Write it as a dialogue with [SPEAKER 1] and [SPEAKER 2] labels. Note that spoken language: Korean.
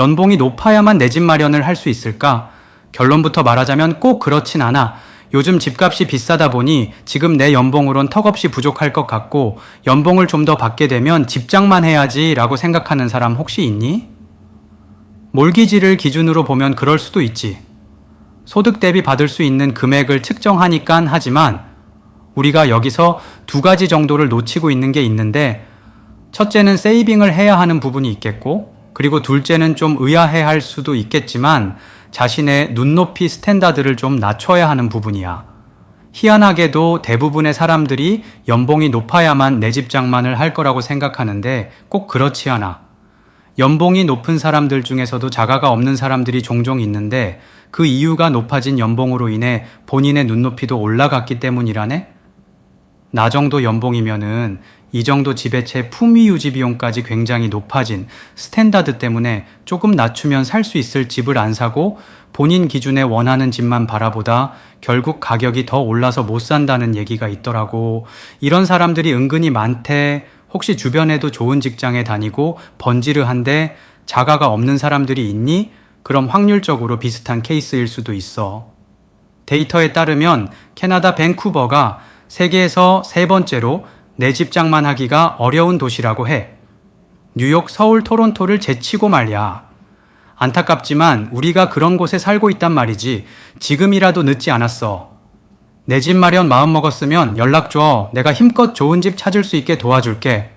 [SPEAKER 1] 연봉이 높아야만 내 집 마련을 할 수 있을까? 결론부터 말하자면 꼭 그렇진 않아. 요즘 집값이 비싸다 보니 지금 내 연봉으론 턱없이 부족할 것 같고 연봉을 좀 더 받게 되면 집장만 해야지 라고 생각하는 사람 혹시 있니? 몰기지를 기준으로 보면 그럴 수도 있지. 소득 대비 받을 수 있는 금액을 측정하니깐 하지만 우리가 여기서 두 가지 정도를 놓치고 있는 게 있는데 첫째는 세이빙을 해야 하는 부분이 있겠고 그리고 둘째는 좀 의아해 할 수도 있겠지만 자신의 눈높이 스탠다드를 좀 낮춰야 하는 부분이야. 희한하게도 대부분의 사람들이 연봉이 높아야만 내 집 장만을 할 거라고 생각하는데 꼭 그렇지 않아. 연봉이 높은 사람들 중에서도 자가가 없는 사람들이 종종 있는데 그 이유가 높아진 연봉으로 인해 본인의 눈높이도 올라갔기 때문이라네? 나 정도 연봉이면은 이 정도 지배체 품위 유지 비용까지 굉장히 높아진 스탠다드 때문에 조금 낮추면 살 수 있을 집을 안 사고 본인 기준에 원하는 집만 바라보다 결국 가격이 더 올라서 못 산다는 얘기가 있더라고. 이런 사람들이 은근히 많대. 혹시 주변에도 좋은 직장에 다니고 번지르한데 자가가 없는 사람들이 있니? 그럼 확률적으로 비슷한 케이스일 수도 있어. 데이터에 따르면 캐나다 밴쿠버가 세계에서 세 번째로 내 집장만 하기가 어려운 도시라고 해. 뉴욕, 서울, 토론토를 제치고 말이야. 안타깝지만 우리가 그런 곳에 살고 있단 말이지. 지금이라도 늦지 않았어. 내 집 마련 마음 먹었으면 연락 줘. 내가 힘껏 좋은 집 찾을 수 있게 도와줄게.